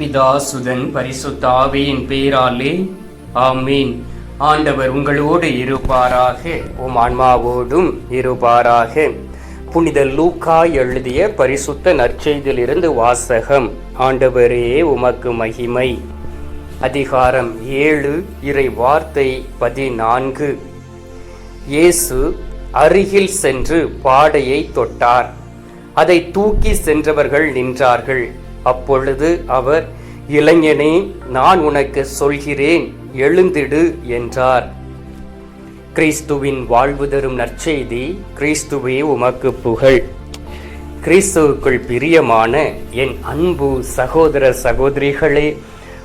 பிதா சுதன் பரிசுத்தாவியின் பேராலே ஆமீன். ஆண்டவர் உங்களோடு இருப்பாராக உம் ஆன்மாவோடும் இருப்பாராக. புனித லூக்கா எழுதிய பரிசுத்த நற்செய்தியிலிருந்து வாசகம் ஆண்டவரே உமக்கு மகிமை. அதிகாரம் ஏழு இறை வார்த்தை பதினான்கு. இயேசு அருகில் சென்று பாடையை தொட்டார். அதை தூக்கி சென்றவர்கள் நின்றார்கள். அப்பொழுது அவர் இளைஞனே நான் உனக்கு சொல்கிறேன் எழுந்திடு என்றார். கிறிஸ்துவின் வாழ்வு தரும் நற்செய்தி கிறிஸ்துவே உமக்கு புகழ். கிறிஸ்துவுக்குள் பிரியமான என் அன்பு சகோதர சகோதரிகளே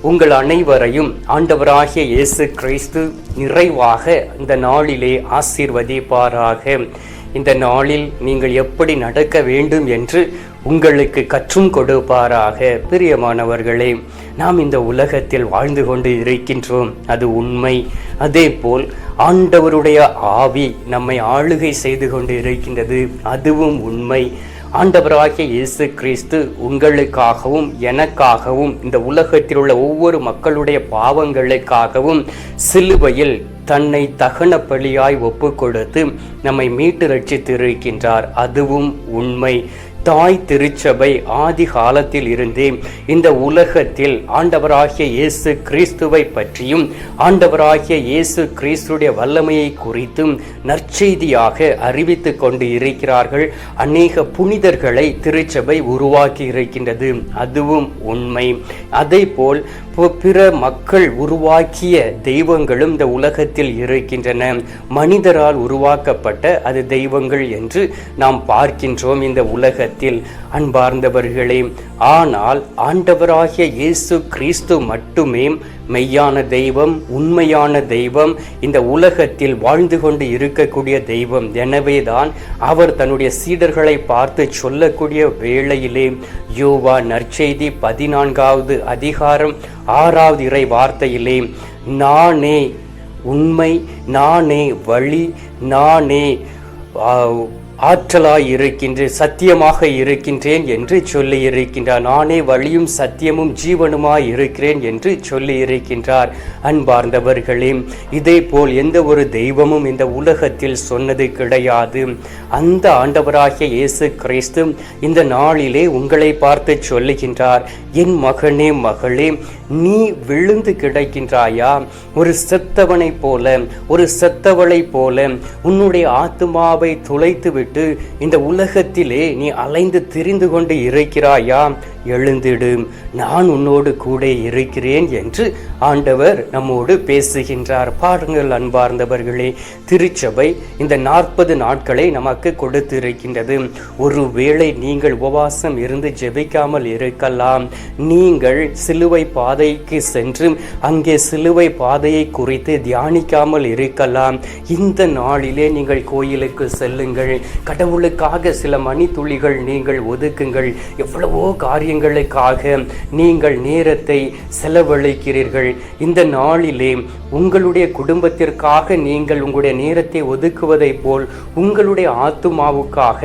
உங்கள் அனைவரையும் ஆண்டவராகிய இயேசு கிறிஸ்து நிறைவாக இந்த நாளிலே ஆசீர்வதிப்பாராக. இந்த நாளில் நீங்கள் எப்படி நடக்க வேண்டும் என்று உங்களுக்கு கற்றும் கொடுப்பாராக பிரியமானவர்களே. நாம் இந்த உலகத்தில் வாழ்ந்து கொண்டு இருக்கின்றோம். அது உண்மை. அதே போல் ஆண்டவருடைய ஆவி நம்மை ஆளுகை செய்து கொண்டு இருக்கின்றது. அதுவும் உண்மை. ஆண்டவராகிய இயேசு கிறிஸ்து உங்களுக்காகவும் எனக்காகவும் இந்த உலகத்தில் உள்ள ஒவ்வொரு மக்களுடைய பாவங்களுக்காகவும் சிலுவையில் தன்னை தகன பலியாய் ஒப்பு கொடுத்து நம்மை மீட்டு ரட்சித்திருக்கின்றார். அதுவும் உண்மை. தாய் திருச்சபை ஆதி காலத்தில் இருந்தே இந்த உலகத்தில் ஆண்டவராகிய இயேசு கிறிஸ்துவை பற்றியும் ஆண்டவராகிய இயேசு கிறிஸ்துடைய வல்லமையை குறித்தும் நற்செய்தியாக அறிவித்து கொண்டு இருக்கிறார்கள். அநேக புனிதர்களை திருச்சபை உருவாக்கி இருக்கின்றது அதுவும் உண்மை. அதே போல் பிற மக்கள் உருவாக்கிய தெய்வங்களும் இந்த உலகத்தில் இருக்கின்றன. மனிதரால் உருவாக்கப்பட்ட அது தெய்வங்கள் என்று நாம் பார்க்கின்றோம் இந்த உலகத்தில் அன்பார்ந்தவர்களே. ஆனால் ஆண்டவராகிய இயேசு கிறிஸ்து மட்டுமே மெய்யான தெய்வம் உண்மையான தெய்வம் இந்த உலகத்தில் வாழ்ந்து கொண்டு இருக்கக்கூடிய தெய்வம். எனவேதான் அவர் தன்னுடைய சீடர்களை பார்த்து சொல்லக்கூடிய வேளையிலே யோவா நற்செய்தி பதினான்காவது அதிகாரம் ஆறாவது இறை வார்த்தையிலே நானே உண்மை நானே வழி நானே ஆற்றலாய் இருக்கின்றேன் சத்தியமாக இருக்கின்றேன் என்று சொல்லி இருக்கின்றார் நானே வழியும் சத்தியமும் ஜீவனுமாய் இருக்கிறேன் என்று சொல்லி இருக்கின்றார் அன்பார்ந்தவர்களே இதே போல் எந்த ஒரு தெய்வமும் இந்த உலகத்தில் சொன்னது கிடையாது. அந்த ஆண்டவராகிய இயேசு கிறிஸ்து இந்த நாளிலே உங்களை பார்த்து சொல்லுகின்றார். என் மகனே மகளே நீ விழுந்து கிடைக்கின்றாயா? ஒரு செத்தவனை போல ஒரு செத்தவளை போல உன்னுடைய ஆத்மாவை துளைத்து விட்டு இந்த உலகத்திலே நீ அலைந்து திரிந்து கொண்டு இருக்கிறாயா? எழுந்திடு நான் உன்னோடு கூட இருக்கிறேன் என்று ஆண்டவர் நம்மோடு பேசுகின்றார். பாருங்கள் அன்பார்ந்தவர்களே திருச்சபை இந்த நாற்பது நாட்களை நமக்கு கொடுத்திருக்கின்றது. ஒருவேளை நீங்கள் உபவாசம் இருந்து ஜெபிக்காமல் இருக்கலாம். நீங்கள் சிலுவை பாதைக்கு சென்று அங்கே சிலுவை பாதையை குறித்து தியானிக்காமல் இருக்கலாம். இந்த நாளிலே நீங்கள் கோயிலுக்கு செல்லுங்கள். கடவுளுக்காக சில மணி துளிகள் நீங்கள் ஒதுக்குங்கள். எவ்வளவோ காரியங்களுக்காக நீங்கள் நேரத்தை செலவழிக்கிறீர்கள். இந்த நாளிலே உங்களுடைய குடும்பத்திற்காக நீங்கள் உங்களுடைய நேரத்தை ஒதுக்குவதை போல் உங்களுடைய ஆத்துமாவுக்காக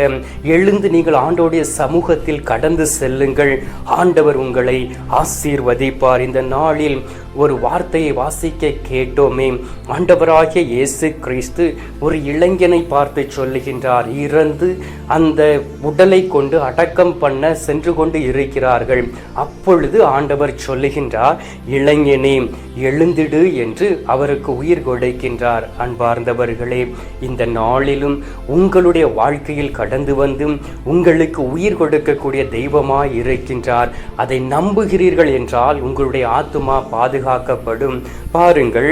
எழுந்து நீங்கள் ஆண்டோடைய சமூகத்தில் கடந்து செல்லுங்கள். ஆண்டவர் உங்களை ஆசீர்வதிப்பார். இந்த நாளில் ஒரு வார்த்தையை வாசிக்க கேட்டோமே. ஆண்டவராகிய இயேசு கிறிஸ்து ஒரு இளைஞனை பார்த்து சொல்லுகின்றார் இறந்து அந்த உடலை கொண்டு அடக்கம் பண்ண சென்று கொண்டு இருக்கிறார்கள். அப்பொழுது ஆண்டவர் சொல்லுகின்றார் இளைஞனே எழுந்திடு என்று அவருக்கு உயிர் கொடுக்கின்றார். அன்பார்ந்தவர்களே இந்த நாளிலும் உங்களுடைய வாழ்க்கையில் கடந்து வந்து உங்களுக்கு உயிர் கொடுக்கக்கூடிய தெய்வமாய் இருக்கின்றார். அதை நம்புகிறீர்கள் என்றால் உங்களுடைய ஆத்துமா பாதுகாக்கப்படும். பாருங்கள்.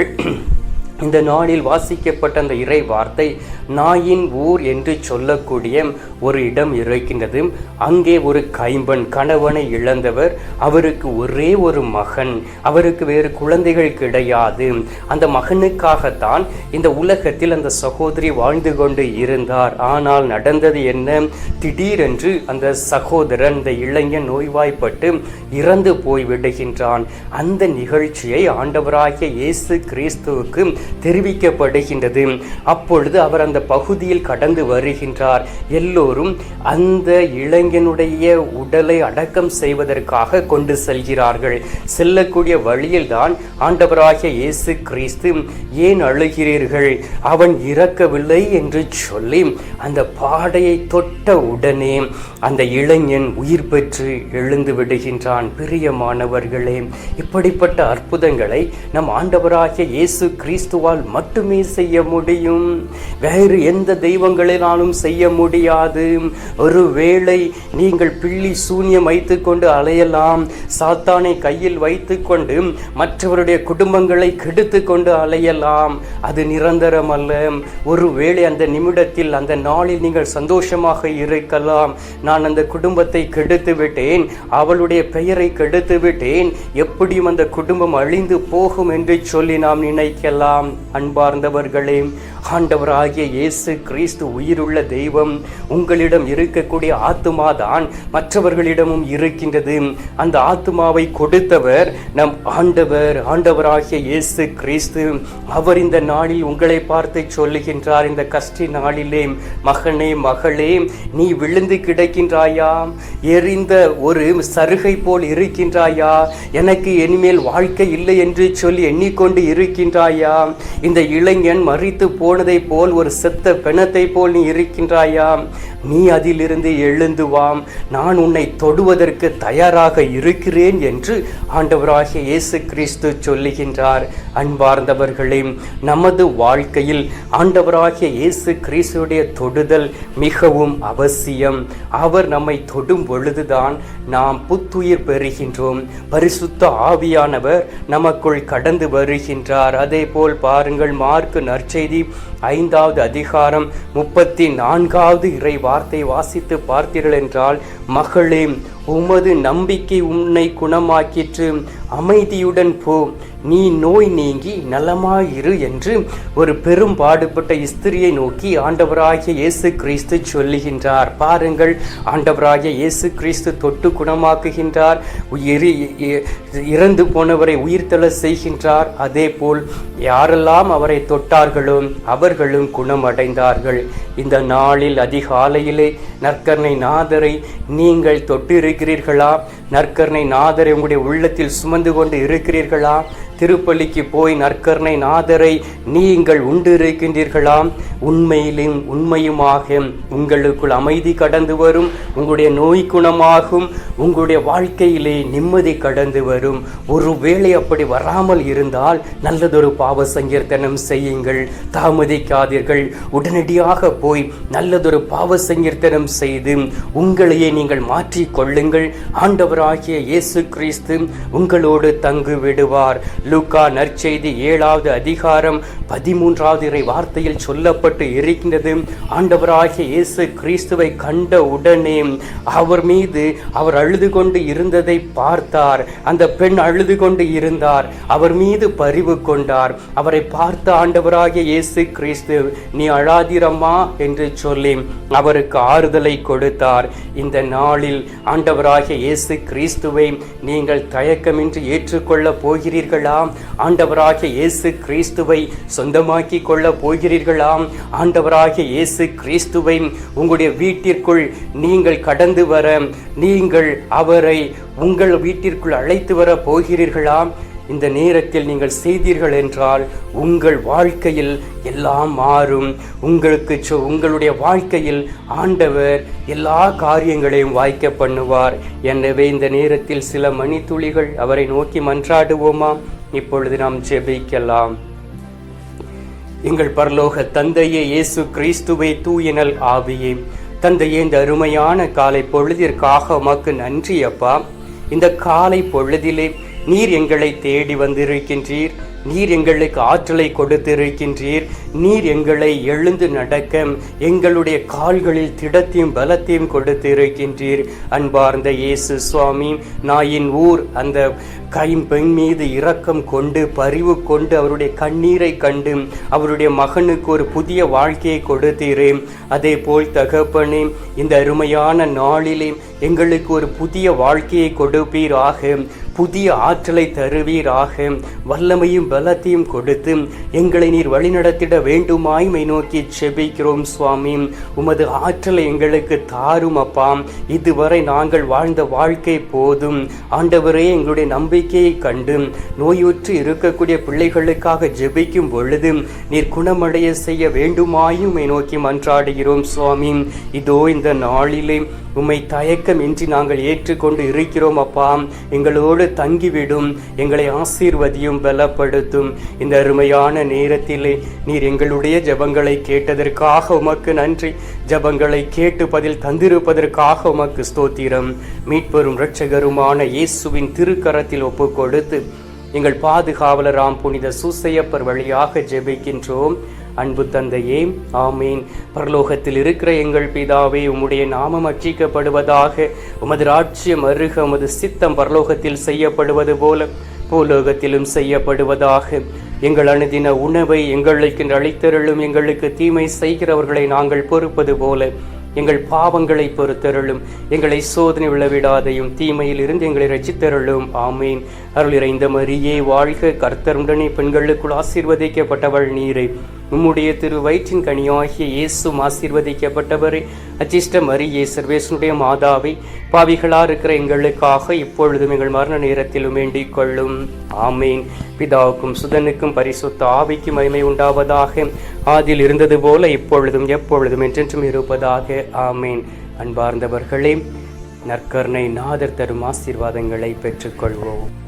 இந்த நாளில் வாசிக்கப்பட்ட அந்த இறை வார்த்தை நாயின் ஊர் என்று சொல்லக்கூடிய ஒரு இடம் இருக்கின்றது. அங்கே ஒரு கைம்பன் கணவனை இழந்தவர். அவருக்கு ஒரே ஒரு மகன். அவருக்கு வேறு குழந்தைகள் கிடையாது. அந்த மகனுக்காகத்தான் இந்த உலகத்தில் அந்த சகோதரி வாழ்ந்து கொண்டு இருந்தார். ஆனால் நடந்தது என்ன? திடீரென்று அந்த சகோதரன் அந்த இளைஞன் நோய்வாய்ப்பட்டு இறந்து போய் விடுகின்றான். அந்த நிகழ்ச்சியை ஆண்டவராகிய இயேசு கிறிஸ்துவுக்கு தெரிவிக்கப்படுகின்றது. அப்பொழுது அவர் அந்த பகுதியில் கடந்து வருகின்றார். எல்லோரும் அந்த இளைஞனுடைய உடலை அடக்கம் செய்வதற்காக கொண்டு செல்கிறார்கள். செல்லக்கூடிய வழியில்தான் ஆண்டவராகிய இயேசு கிறிஸ்து ஏன் அழுகிறீர்கள்? அவன் இறக்கவில்லை என்று சொல்லி அந்த பாடையை தொட்ட உடனே அந்த இளைஞன் உயிர் பெற்று எழுந்து விடுகின்றான். பிரியமானவர்களே இப்படிப்பட்ட அற்புதங்களை நம் ஆண்டவராகிய இயேசு கிறிஸ்து இயேசுவால் மட்டுமே செய்ய முடியும். வேறு எந்த தெய்வங்களினாலும் செய்ய முடியாது. ஒருவேளை நீங்கள் பிள்ளி சூன்யம் வைத்துக்கொண்டு அலையலாம். சாத்தானை கையில் வைத்துக்கொண்டு மற்றவருடைய குடும்பங்களை கெடுத்து கொண்டு அலையலாம். அது நிரந்தரம் அல்ல ஒருவேளை அந்த நிமிடத்தில் அந்த நாளில் நீங்கள் சந்தோஷமாக இருக்கலாம். நான் அந்த குடும்பத்தை கெடுத்து விட்டேன். அவளுடைய பெயரை கெடுத்து விட்டேன். எப்படியும் அந்த குடும்பம் அழிந்து போகும் என்று சொல்லி நாம் நினைக்கலாம். அன்பார்ந்தவர்களே ஆண்டவராகிய இயேசு கிறிஸ்து உயிருள்ள தெய்வம். உங்களிடம் இருக்கக்கூடிய ஆத்துமா தான் மற்றவர்களிடமும் இருக்கின்றது. அந்த ஆத்துமாவை கொடுத்தவர் நம் ஆண்டவர் ஆண்டவராகிய இயேசு கிறிஸ்து. அவர் இந்த நாளில் உங்களை பார்த்து சொல்லுகின்றார் இந்த கஷ்ட நாளிலே மகனே மகளே நீ விழுந்து கிடைக்கின்றாயா? எரிந்த ஒரு சருகை போல் இருக்கின்றாயா? எனக்கு இனிமேல் வாழ்க்கை இல்லை என்று சொல்லி எண்ணிக்கொண்டு இருக்கின்றாயா? இந்த இளைஞன் மறித்து போனதைப் போல் ஒரு செத்த பிணத்தை போல் நீ இருக்கின்றாயா நீ அதிலிருந்து எழுந்து வாம் நான் உன்னை தொடுவதற்கு தயாராக இருக்கிறேன் என்று ஆண்டவராகிய இயேசு கிறிஸ்து சொல்லுகின்றார். அன்பார்ந்தவர்களே நமது வாழ்க்கையில் ஆண்டவராகிய இயேசு கிறிஸ்துடைய தொடுதல் மிகவும் அவசியம். அவர் நம்மை தொடும் பொழுதுதான் நாம் புத்துயிர் பெறுகின்றோம். பரிசுத்த ஆவியானவர் நமக்குள் கடந்து வருகின்றார். அதே போல் பாருங்கள் மார்க்கு நற்செய்தி ஐந்தாவது அதிகாரம் முப்பத்தி நான்காவது இறை வார்த்தை வாசித்து பார்த்தீர்கள் என்றால் மகளே உமது நம்பிக்கை உன்னை குணமாக்கிற்று அமைதியுடன் போ. நீ நோய் நீங்கி நலமாயிரு என்று ஒரு பெரும் பாடுபட்ட இஸ்திரியை நோக்கி ஆண்டவராகிய இயேசு கிறிஸ்து சொல்லுகின்றார். பாருங்கள் ஆண்டவராகிய இயேசு கிறிஸ்து தொட்டு குணமாக்குகின்றார் இறந்து போனவரை உயிர்த்தள செய்கின்றார். அதே போல் யாரெல்லாம் அவரை தொட்டார்களோ அவர்களும் குணமடைந்தார்கள். இந்த நாளில் அதிகாலையிலே நற்கர்ணை நாதரை நீங்கள் தொட்டிருக்கிறீர்களா? நற்கர்ணை நாதரை உங்களுடைய உள்ளத்தில் சுமந்து கொண்டு இருக்கிறீர்களா? திருப்பள்ளிக்கு போய் நற்கர்ணை நாதரை நீங்கள் உண்டு இருக்கின்றீர்களாம் உண்மையிலும் உண்மையுமாக உங்களுக்குள் அமைதி கடந்து வரும் உங்களுடைய நோய் குணமாகும் உங்களுடைய வாழ்க்கையிலே நிம்மதி கடந்து வரும். ஒருவேளை அப்படி வராமல் இருந்தால் நல்லதொரு பாவ சங்கீர்த்தனம் செய்யுங்கள். தாமதிக்காதீர்கள். உடனடியாக போய் நல்லதொரு பாவ சங்கீர்த்தனம் செய்து உங்களையே நீங்கள் மாற்றிக் கொள்ளுங்கள். ஆண்டவராகிய இயேசு கிறிஸ்து உங்களோடு தங்கு விடுவார். லூக்கா நற்செய்தி ஏழாவது அதிகாரம் பதிமூன்றாவது இறை வார்த்தையில் சொல்லப்பட்டு இருக்கின்றது. ஆண்டவராகிய இயேசு கிறிஸ்துவை கண்ட உடனே அவர் மீது அவர் அழுது கொண்டு இருந்ததை பார்த்தார். அந்த பெண் அழுது கொண்டு இருந்தார். அவர் மீது பரிவு கொண்டார். அவரை பார்த்த ஆண்டவராகிய இயேசு கிறிஸ்து நீ அழாதிரம்மா என்று சொல்லி அவருக்கு ஆறுதலை கொடுத்தார். இந்த நாளில் ஆண்டவராகிய இயேசு கிறிஸ்துவை நீங்கள் தயக்கமின்றி ஏற்றுக்கொள்ள போகிறீர்களாம். ஆண்டவராகிய இயேசு கிறிஸ்துவை சொந்தமாக்கி கொள்ள போகிறீர்களாம். ஆண்டவராகிய இயேசு கிறிஸ்துவை உங்களுடைய வீட்டிற்குள் நீங்கள் கடந்து வர நீங்கள் அவரை உங்கள் வீட்டிற்குள் அழைத்து வர போகிறீர்களாம். இந்த நேரத்தில் நீங்கள் செய்தீர்கள் என்றால் உங்கள் வாழ்க்கையில் எல்லாம் மாறும். உங்களுக்கு உங்களுடைய வாழ்க்கையில் ஆண்டவர் எல்லா காரியங்களையும் வாய்க்க பண்ணுவார். எனவே இந்த நேரத்தில் சில மணித்துளிகள் அவரை நோக்கி மன்றாடுவோமா? இப்பொழுது நாம் ஜெபிக்கலாம். எங்கள் பரலோக தந்தையே இயேசு கிறிஸ்துவை தூயனல் ஆவியே. தந்தையே இந்த அருமையான காலை பொழுதிற்காக உமக்கு நன்றி அப்பா. இந்த காலை பொழுதிலே நீர் எங்களை தேடி வந்திருக்கின்றீர். நீர் எங்களுக்கு ஆற்றலை கொடுத்திருக்கின்றீர். நீர் எங்களை எழுந்து நடக்க எங்களுடைய கால்களில் திடத்தையும் பலத்தையும் கொடுத்திருக்கின்றீர். அன்பார்ந்த இயேசு சுவாமி நாயின் ஊர் அந்த கைம்பெண் மீது இரக்கம் கொண்டு பரிவு கொண்டு அவருடைய கண்ணீரை கண்டு அவருடைய மகனுக்கு ஒரு புதிய வாழ்க்கையை கொடுத்தீரே. அதே போல் தகப்பனே இந்த அருமையான நாளிலே எங்களுக்கு ஒரு புதிய வாழ்க்கையை கொடுப்பீராக. புதிய ஆற்றலை தருவீராக. வல்லமையும் பலத்தையும் கொடுத்து எங்களை நீர் வழிநடத்திட வேண்டுமாய்மை நோக்கி செபிக்கிறோம் சுவாமி. உமது ஆற்றலை எங்களுக்கு தாரும் அப்பா. இதுவரை நாங்கள் வாழ்ந்த வாழ்க்கை போதும். ஆண்டவரே எங்களுடைய நம்பிக்கையை கண்டு நோயுற்று இருக்கக்கூடிய பிள்ளைகளுக்காக ஜெபிக்கும் பொழுது நீர் குணமடைய செய்ய வேண்டுமாயும் நோக்கி மன்றாடுகிறோம் சுவாமி. இதோ இந்த நாளிலே உம்மை தயக்கமின்றி நாங்கள் ஏற்றுக்கொண்டு இருக்கிறோம் அப்பா. எங்களோடு தங்கிவிடும். எங்களை ஆசீர்வதியும் பலப்படுத்தும். இந்த அருமையான நேரத்திலே நீர் எங்களுடைய ஜெபங்களை கேட்டதற்காக உமக்கு நன்றி. ஜெபங்களை கேட்டு பதில் தந்திருப்பதற்காக உமக்கு ஸ்தோத்திரம். மீட்பெரும் இரட்சகருமான இயேசுவின் திருக்கரத்தில் ஒப்பு கொடுத்து எங்கள் பாதுகாவலராம் புனித சூசையப்பர் வழியாக ஜெபிக்கின்றோம். அன்பு தந்தையே ஆமீன். பரலோகத்தில் இருக்கிற எங்கள் பிதாவே உம்முடைய நாமம் அச்சிக்கப்படுவதாக உமது ராட்சியம் அருக உமது சித்தம் பரலோகத்தில் செய்யப்படுவது போல பூலோகத்திலும் செய்யப்படுவதாக. எங்கள் அணுதின உணவை எங்களுக்கு அளித்தருளும் எங்களுக்கு தீமை செய்கிறவர்களை நாங்கள் பொறுப்பது போல எங்கள் பாவங்களை பொறுத்தருளும் எங்களை சோதனை விழவிடாதையும் தீமையில் இருந்து எங்களை ரசித்தருளும் ஆமீன். அருள் இறைந்த மரியே வாழ்க கர்த்தருடனே பெண்களுக்குள் ஆசீர்வதிக்கப்பட்டவள் நீரை. உம்முடைய திரு வயிற்றின் கனியாகிய இயேசும் ஆசீர்வதிக்கப்பட்டவரே. அச்சிஷ்ட மரியே சர்வேசனுடைய மாதாவை பாவிகளா இருக்கிற எங்களுக்காக இப்பொழுதும் எங்கள் மரண நேரத்திலும் வேண்டிக் கொள்ளும். ஆமீன். பிதாவுக்கும் சுதனுக்கும் பரிசுத்த ஆவிக்கும் மகிமை உண்டாவதாக. ஆதில் இருந்தது போல இப்பொழுதும் எப்பொழுதும் என்றென்றும் இருப்பதாக. ஆமீன். அன்பார்ந்தவர்களே நற்கருணை நாதர் தரும் ஆசீர்வாதங்களை பெற்றுக்கொள்வோம்.